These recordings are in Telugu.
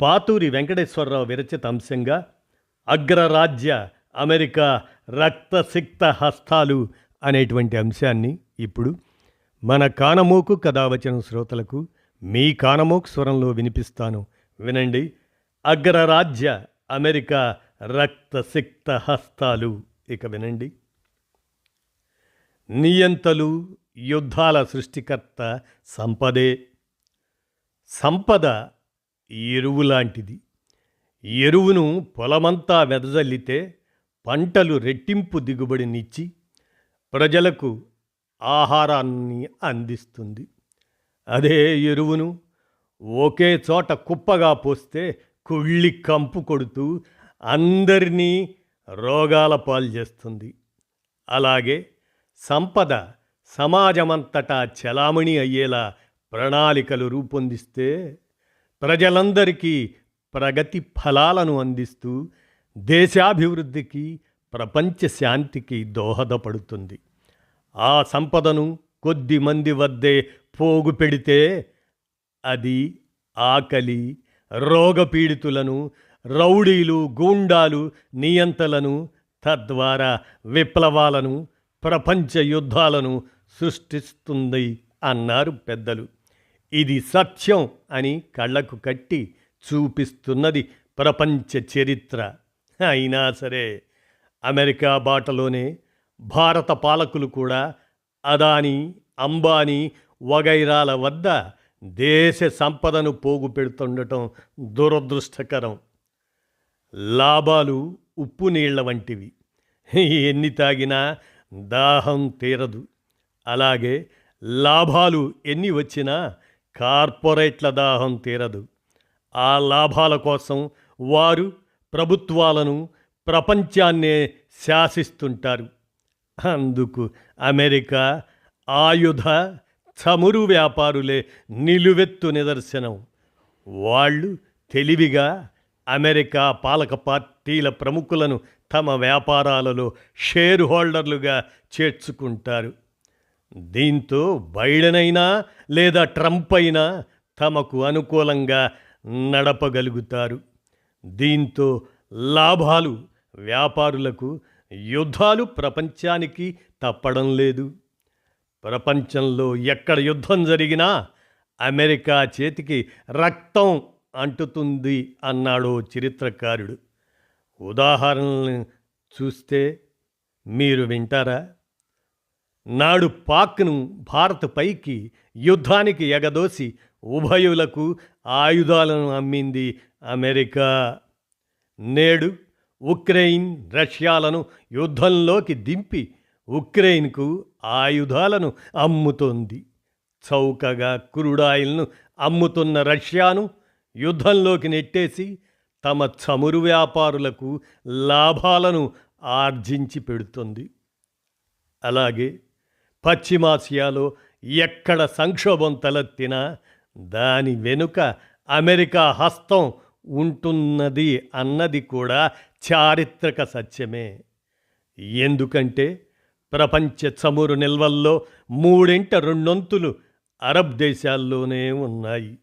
పాతూరి వెంకటేశ్వరరావు విరచిత అంశంగా అగ్రరాజ్య అమెరికా రక్తసిక్త హస్తాలు అనేటువంటి అంశాన్ని ఇప్పుడు మన కానమోకు కథావచన శ్రోతలకు మీ కానమోకు స్వరంలో వినిపిస్తాను. వినండి. అగ్రరాజ్య అమెరికా రక్తసిక్త హస్తాలు. ఇక వినండి. నియంతలు యుద్ధాల సృష్టికర్త సంపదే. సంపద ఎరువు లాంటిది. ఎరువును పొలమంతా వెదజల్లితే పంటలు రెట్టింపు దిగుబడినిచ్చి ప్రజలకు ఆహారాన్ని అందిస్తుంది. అదే ఎరువును ఒకే చోట కుప్పగా పోస్తే కుళ్ళి కంపు కొడుతూ అందరినీ రోగాల పాలు చేస్తుంది. అలాగే సంపద సమాజమంతటా చలామణి అయ్యేలా ప్రణాళికలు రూపొందిస్తే ప్రజలందరికీ ప్రగతి ఫలాలను అందిస్తూ దేశాభివృద్ధికి ప్రపంచ శాంతికి దోహదపడుతుంది. ఆ సంపదను కొద్ది మంది వద్దే పోగు పెడితే అది ఆకలి రోగపీడితులను రౌడీలు గూండాలు నియంతలను తద్వారా విప్లవాలను ప్రపంచ యుద్ధాలను సృష్టిస్తుంది అన్నారు పెద్దలు. ఇది సత్యం అని కళ్ళకు కట్టి చూపిస్తున్నది ప్రపంచ చరిత్ర. అయినా సరే అమెరికా బాటలోనే భారత పాలకులు కూడా అదాని అంబానీ వగైరాల వద్ద దేశ సంపదను పోగు పెడుతుండటం దురదృష్టకరం. లాభాలు ఉప్పు నీళ్ళ వంటివి. ఎన్ని తాగినా దాహం తీరదు. అలాగే లాభాలు ఎన్ని వచ్చినా కార్పొరేట్ల దాహం తీరదు. ఆ లాభాల కోసం వారు ప్రభుత్వాలను ప్రపంచాన్నే శాసిస్తుంటారు. అందుకు అమెరికా ఆయుధ చమురు వ్యాపారులే నిలువెత్తు నిదర్శనం. వాళ్ళు తెలివిగా అమెరికా పాలక పార్టీల ప్రముఖులను తమ వ్యాపారాలలో షేర్ హోల్డర్లుగా చేర్చుకుంటారు. దీంతో బైడెన్ అయినా లేదా ట్రంప్ అయినా తమకు అనుకూలంగా నడపగలుగుతారు. దీంతో లాభాలు వ్యాపారులకు యుద్ధాలు ప్రపంచానికి తప్పడం లేదు. ప్రపంచంలో ఎక్కడ యుద్ధం జరిగినా అమెరికా చేతికి రక్తం అంటుతుంది అన్నాడు చరిత్రకారుడు. ఉదాహరణలను చూస్తే మీరు వింటారా? నాడు పాక్ను భారత్ పైకి యుద్ధానికి ఎగదోసి ఉభయులకు ఆయుధాలను అమ్మింది అమెరికా. నేడు ఉక్రెయిన్ రష్యాలను యుద్ధంలోకి దింపి ఉక్రెయిన్కు ఆయుధాలను అమ్ముతోంది. చౌకగా క్రూడాయిల్ను అమ్ముతున్న రష్యాను యుద్ధంలోకి నెట్టేసి తమ చమురు వ్యాపారులకు లాభాలను ఆర్జించి పెడుతుంది. అలాగే పశ్చిమాసియాలో ఎక్కడ సంక్షోభం తలెత్తినా దాని వెనుక అమెరికా హస్తం ఉంటున్నది అన్నది కూడా చారిత్రక సత్యమే. ఎందుకంటే ప్రపంచ చమురు నిల్వల్లో మూడింట రెండొంతులు అరబ్ దేశాల్లోనే ఉన్నాయి.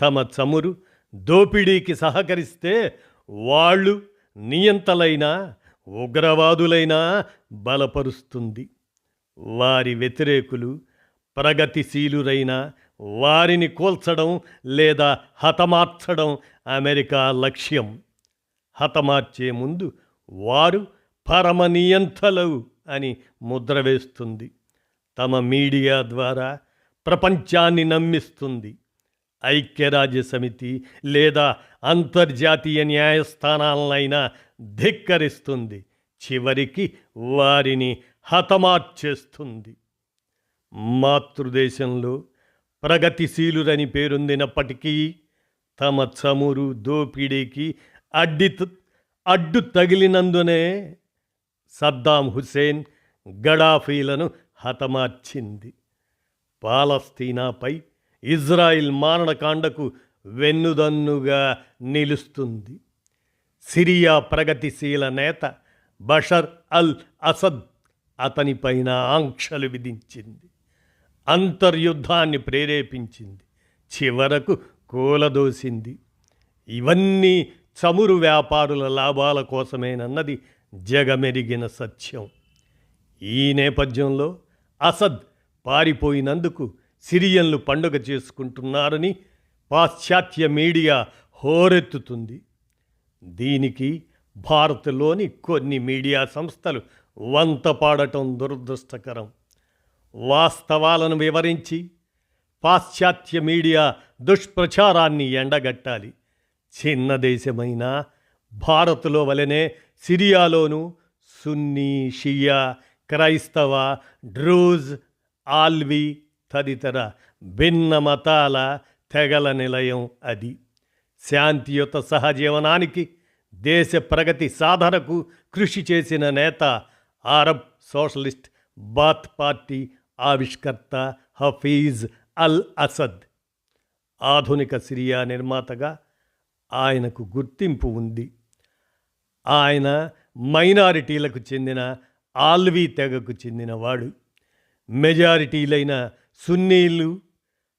తమ చమురు దోపిడీకి సహకరిస్తే వాళ్ళు నియంతలైన ఉగ్రవాదులైనా బలపరుస్తుంది. వారి వ్యతిరేకులు ప్రగతిశీలురైన వారిని కోల్చడం లేదా హతమార్చడం అమెరికా లక్ష్యం. హతమార్చే ముందు వారు పరమనియంతలు అని ముద్ర వేస్తుంది. తమ మీడియా ద్వారా ప్రపంచాన్ని నమ్మిస్తుంది. ఐక్యరాజ్య సమితి లేదా అంతర్జాతీయ న్యాయస్థానాలనైనా ధిక్కరిస్తుంది. చివరికి వారిని హతమార్చేస్తుంది. మాతృదేశంలో ప్రగతిశీలురని పేరొందినప్పటికీ తమ చమురు దోపిడీకి అడ్డి అడ్డు తగిలినందునే సద్దాం హుసేన్ గడాఫీలను హతమార్చింది. పాలస్తీనాపై ఇజ్రాయిల్ మారణకాండకు వెన్నుదన్నుగా నిలుస్తుంది. సిరియా ప్రగతిశీల నేత బషర్ అల్ అసద్ అతనిపైన ఆంక్షలు విధించింది. అంతర్యుద్ధాన్ని ప్రేరేపించింది. చివరకు కూలదోసింది. ఇవన్నీ చమురు వ్యాపారుల లాభాల కోసమేనన్నది జగమెరిగిన సత్యం. ఈ నేపథ్యంలో అసద్ పారిపోయినందుకు సిరియన్లు పండుగ చేసుకుంటున్నారని పాశ్చాత్య మీడియా హోరెత్తుతుంది. దీనికి భారత్లోని కొన్ని మీడియా సంస్థలు వంత పాడటం దురదృష్టకరం. వాస్తవాలను వివరించి పాశ్చాత్య మీడియా దుష్ప్రచారాన్ని ఎండగట్టాలి. చిన్న దేశమైన భారత్లో వలనే సిరియాలోనూ సున్నీ షియా క్రైస్తవ డ్రూజ్ ఆల్వి తదితర భిన్న మతాల తెగల నిలయం అది. శాంతియుత సహజీవనానికి దేశ ప్రగతి సాధనకు కృషి చేసిన నేత అరబ్ సోషలిస్ట్ బాత్ పార్టీ ఆవిష్కర్త హఫీజ్ అల్ అసద్. ఆధునిక సిరియా నిర్మాతగా ఆయనకు గుర్తింపు ఉంది. ఆయన మైనారిటీలకు చెందిన ఆల్వీ తెగకు చెందినవాడు. మెజారిటీలైన సున్నీలు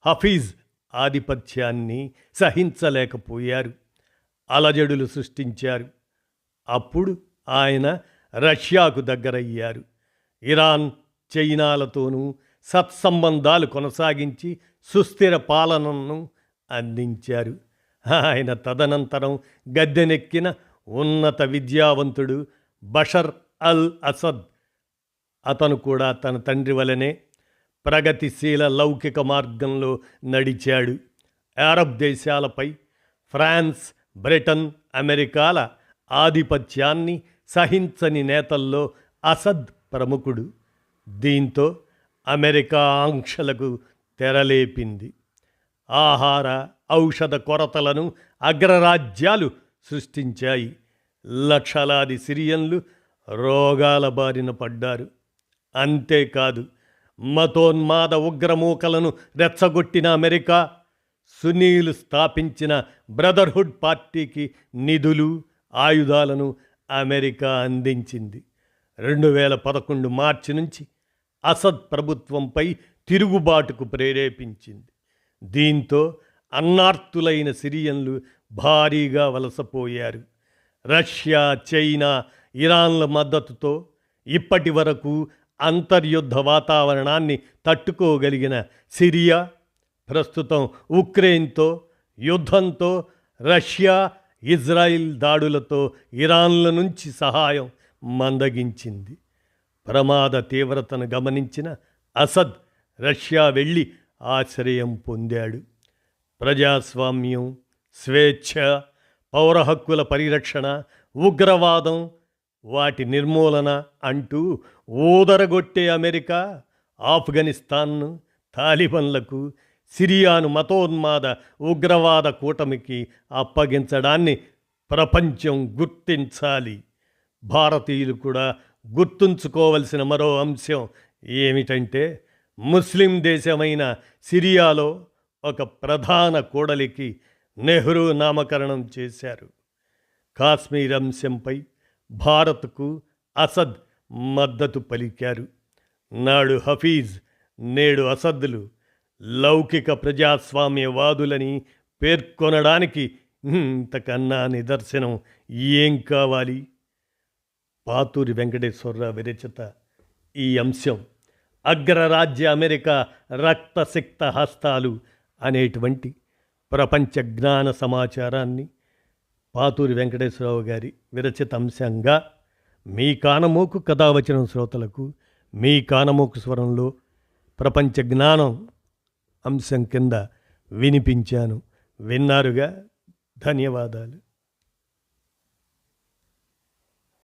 హఫీజ్ ఆధిపత్యాన్ని సహించలేకపోయారు. అలజడులు సృష్టించారు. అప్పుడు ఆయన రష్యాకు దగ్గరయ్యారు. ఇరాన్ చైనాలతోనూ సత్సంబంధాలు కొనసాగించి సుస్థిర పాలనను అందించారు. ఆయన తదనంతరం గద్దెనెక్కిన ఉన్నత విద్యావంతుడు బషర్ అల్ అసద్. అతను కూడా తన తండ్రి వలనే ప్రగతిశీల లౌకిక మార్గంలో నడిచాడు. అరబ్ దేశాలపై ఫ్రాన్స్ బ్రిటన్ అమెరికాల ఆధిపత్యాన్ని సహించని నేతల్లో అసద్ ప్రముఖుడు. దీంతో అమెరికా ఆంక్షలకు తెరలేపింది. ఆహార ఔషధ కొరతలను అగ్రరాజ్యాలు సృష్టించాయి. లక్షలాది సిరియన్లు రోగాల బారిన పడ్డారు. అంతేకాదు మతోన్మాద ఉగ్రమూకలను రెచ్చగొట్టిన అమెరికా సునీలు స్థాపించిన బ్రదర్హుడ్ పార్టీకి నిధులు ఆయుధాలను అమెరికా అందించింది. రెండు వేల పదకొండు మార్చి నుంచి అసద్ ప్రభుత్వంపై తిరుగుబాటుకు ప్రేరేపించింది. దీంతో అన్నార్తులైన సిరియన్లు భారీగా వలసపోయారు. రష్యా చైనా ఇరాన్ల మద్దతుతో ఇప్పటి వరకు అంతర్యుద్ధ వాతావరణాన్ని తట్టుకోగలిగిన సిరియా ప్రస్తుతం ఉక్రెయిన్తో యుద్ధంతో రష్యా ఇజ్రాయిల్ దాడులతో ఇరాన్ల నుంచి సహాయం మందగించింది. ప్రమాద తీవ్రతను గమనించిన అసద్ రష్యా వెళ్ళి ఆశ్రయం పొందాడు. ప్రజాస్వామ్యం స్వేచ్ఛ పౌర హక్కుల పరిరక్షణ ఉగ్రవాదం వాటి నిర్మూలన అంటూ ఊదరగొట్టే అమెరికా ఆఫ్ఘనిస్తాన్ను తాలిబన్లకు సిరియాను మతోన్మాద ఉగ్రవాద కూటమికి అప్పగించడాన్ని ప్రపంచం గుర్తించాలి. భారతీయులు కూడా గుర్తుంచుకోవలసిన మరో అంశం ఏమిటంటే ముస్లిం దేశమైన సిరియాలో ఒక ప్రధాన కూడలికి నెహ్రూ నామకరణం చేశారు. కాశ్మీర్ అంశంపై భారత్కు అసద్ మద్దతు పలికారు. నాడు హఫీజ్ నేడు అసద్లు లౌకిక ప్రజాస్వామ్యవాదులని పేర్కొనడానికి ఇంతకన్నా నిదర్శనం ఏం కావాలి? పాతూరి వెంకటేశ్వరరావు విరచిత ఈ అంశం. అగ్రరాజ్య అమెరికా రక్తసిక్త హస్తాలు అనేటువంటి ప్రపంచ జ్ఞాన సమాచారాన్ని పాతూరి వెంకటేశ్వరరావు గారి విరచిత అంశంగా మీ కానమోకు కథావచనం శ్రోతలకు మీ కానమోకు స్వరంలో ప్రపంచ జ్ఞానం అంశం కింద వినిపించాను. విన్నారుగా? ధన్యవాదాలు.